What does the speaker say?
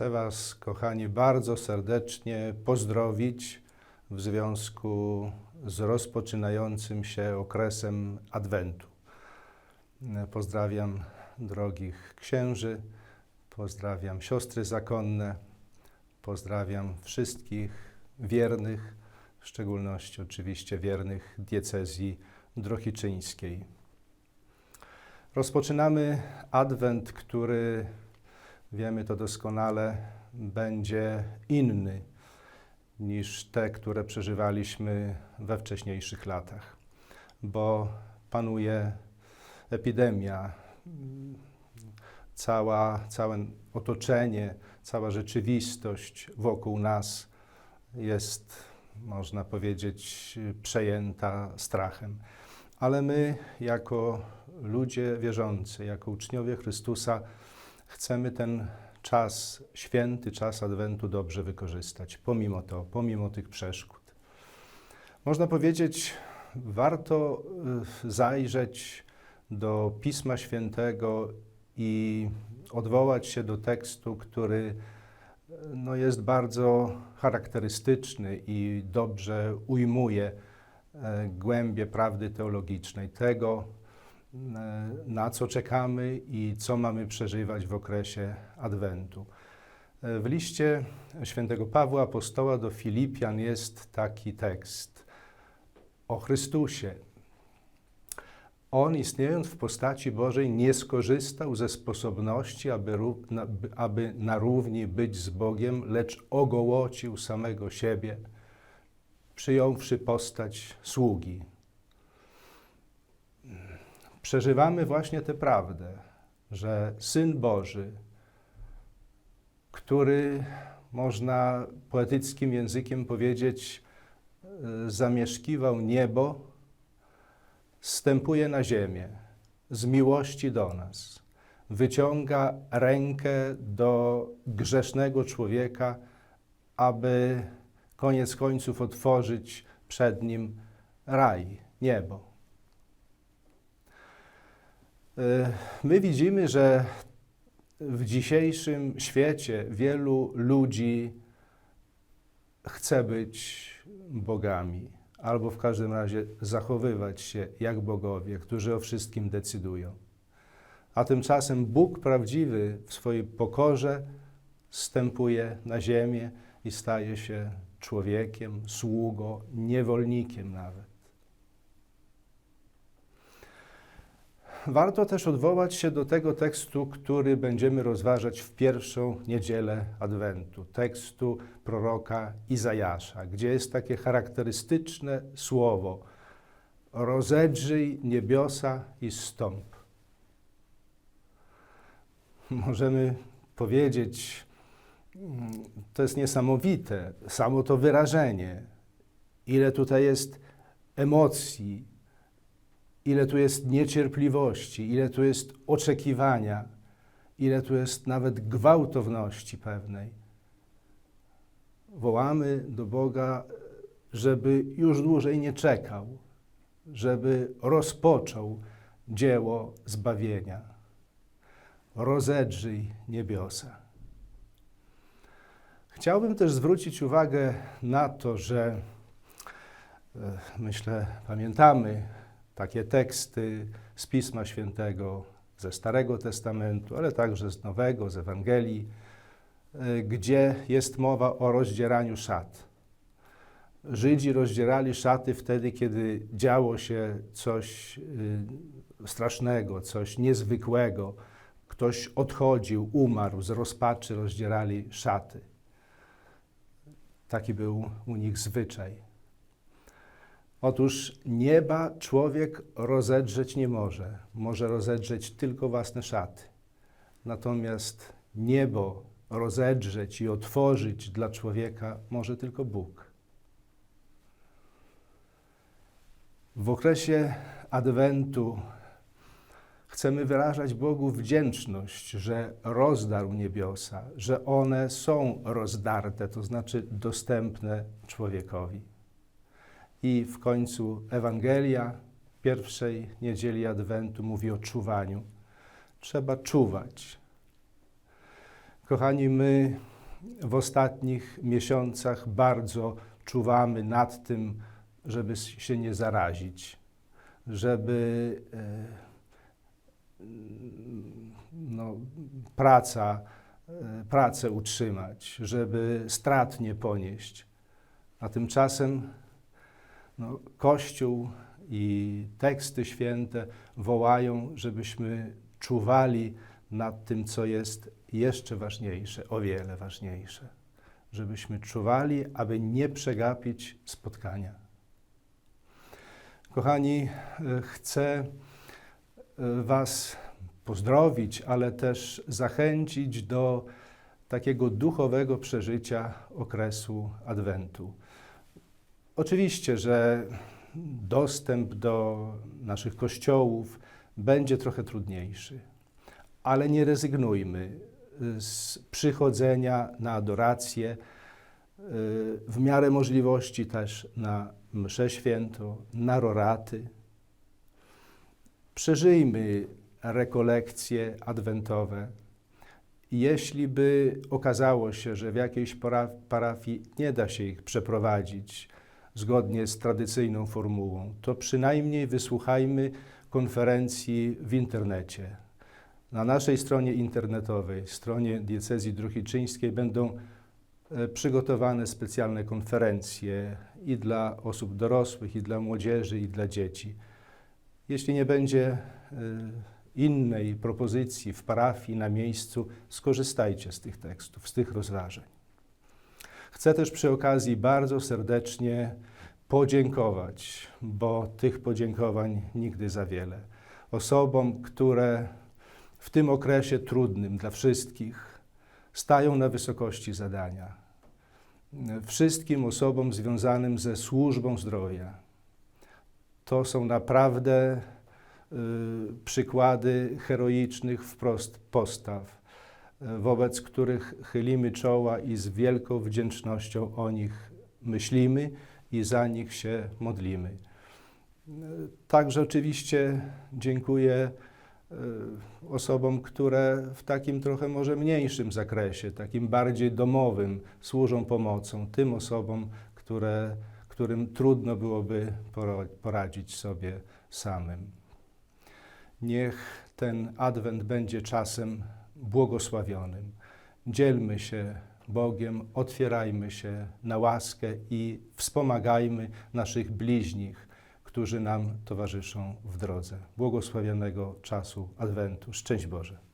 Chcę Was, kochani, bardzo serdecznie pozdrowić w związku z rozpoczynającym się okresem Adwentu. Pozdrawiam drogich księży, pozdrawiam siostry zakonne, pozdrawiam wszystkich wiernych, w szczególności oczywiście wiernych diecezji drohiczyńskiej. Rozpoczynamy Adwent, który wiemy to doskonale, będzie inny niż te, które przeżywaliśmy we wcześniejszych latach, bo panuje epidemia, cała, całe otoczenie, cała rzeczywistość wokół nas jest, można powiedzieć, przejęta strachem. Ale my, jako ludzie wierzący, jako uczniowie Chrystusa, chcemy ten czas, święty czas Adwentu dobrze wykorzystać, pomimo to, pomimo tych przeszkód. Można powiedzieć, warto y, zajrzeć do Pisma Świętego i odwołać się do tekstu, który y, no, jest bardzo charakterystyczny i dobrze ujmuje e, głębie prawdy teologicznej, tego, na co czekamy i co mamy przeżywać w okresie Adwentu. E, W liście świętego Pawła Apostoła do Filipian jest taki tekst o Chrystusie. On, istniejąc w postaci Bożej, nie skorzystał ze sposobności, aby, aby na równi być z Bogiem, lecz ogołocił samego siebie, przyjąwszy postać sługi. Przeżywamy właśnie tę prawdę, że Syn Boży, który można poetyckim językiem powiedzieć, e, zamieszkiwał niebo, zstępuje na ziemię z miłości do nas. Wyciąga rękę do grzesznego człowieka, aby koniec końców otworzyć przed nim raj, niebo. Y, My widzimy, że w dzisiejszym świecie wielu ludzi chce być bogami, albo w każdym razie zachowywać się jak bogowie, którzy o wszystkim decydują. A tymczasem Bóg prawdziwy w swojej pokorze stępuje na ziemię i staje się człowiekiem, sługą, niewolnikiem nawet. Warto też odwołać się do tego tekstu, który będziemy rozważać w pierwszą niedzielę Adwentu, tekstu proroka Izajasza, gdzie jest takie charakterystyczne słowo: Rozedrzyj niebiosa i stąp. Możemy powiedzieć, mm, to jest niesamowite, samo to wyrażenie, ile tutaj jest emocji, ile tu jest niecierpliwości, ile tu jest oczekiwania, ile tu jest nawet gwałtowności pewnej. Wołamy do Boga, żeby już dłużej nie czekał, żeby rozpoczął dzieło zbawienia. Rozedrzyj niebiosa. Chciałbym też zwrócić uwagę na to, że e, myślę, pamiętamy takie teksty z Pisma Świętego, ze Starego Testamentu, ale także z Nowego, z Ewangelii, y, gdzie jest mowa o rozdzieraniu szat. Żydzi rozdzierali szaty wtedy, kiedy działo się coś y, strasznego, coś niezwykłego. Ktoś odchodził, umarł, z rozpaczy rozdzierali szaty. Taki był u nich zwyczaj. Otóż nieba człowiek rozedrzeć nie może. Może rozedrzeć tylko własne szaty. Natomiast niebo rozedrzeć i otworzyć dla człowieka może tylko Bóg. W okresie Adwentu chcemy wyrażać Bogu wdzięczność, że rozdarł niebiosa, że one są rozdarte, to znaczy dostępne człowiekowi. I w końcu Ewangelia pierwszej niedzieli Adwentu mówi o czuwaniu. Trzeba czuwać. Kochani, my w ostatnich miesiącach bardzo czuwamy nad tym, żeby się nie zarazić, żeby e, no, praca, e, pracę utrzymać, żeby strat nie ponieść. A tymczasem no, Kościół i teksty święte wołają, żebyśmy czuwali nad tym, co jest jeszcze ważniejsze, o wiele ważniejsze. Żebyśmy czuwali, aby nie przegapić spotkania. Kochani, e, chcę e, Was pozdrowić, ale też zachęcić do takiego duchowego przeżycia okresu Adwentu. Oczywiście, że dostęp do naszych kościołów będzie trochę trudniejszy, ale nie rezygnujmy z przychodzenia na adorację, y, w miarę możliwości też na mszę święto, na roraty. Przeżyjmy rekolekcje adwentowe. Jeśli by okazało się, że w jakiejś parafii nie da się ich przeprowadzić zgodnie z tradycyjną formułą, to przynajmniej wysłuchajmy konferencji w internecie. Na naszej stronie internetowej, stronie diecezji druchiczyńskiej będą e, przygotowane specjalne konferencje i dla osób dorosłych, i dla młodzieży, i dla dzieci. Jeśli nie będzie e, innej propozycji w parafii, na miejscu, skorzystajcie z tych tekstów, z tych rozważań. Chcę też przy okazji bardzo serdecznie podziękować, bo tych podziękowań nigdy za wiele. Osobom, które w tym okresie trudnym dla wszystkich stają na wysokości zadania. Wszystkim osobom związanym ze służbą zdrowia. To są naprawdę y, przykłady heroicznych wprost postaw, wobec których chylimy czoła i z wielką wdzięcznością o nich myślimy i za nich się modlimy. Także oczywiście dziękuję e, osobom, które w takim trochę może mniejszym zakresie, takim bardziej domowym służą pomocą, tym osobom, które, którym trudno byłoby poradzić sobie samym. Niech ten adwent będzie czasem błogosławionym. Dzielmy się Bogiem, otwierajmy się na łaskę i wspomagajmy naszych bliźnich, którzy nam towarzyszą w drodze. Błogosławionego czasu Adwentu. Szczęść Boże.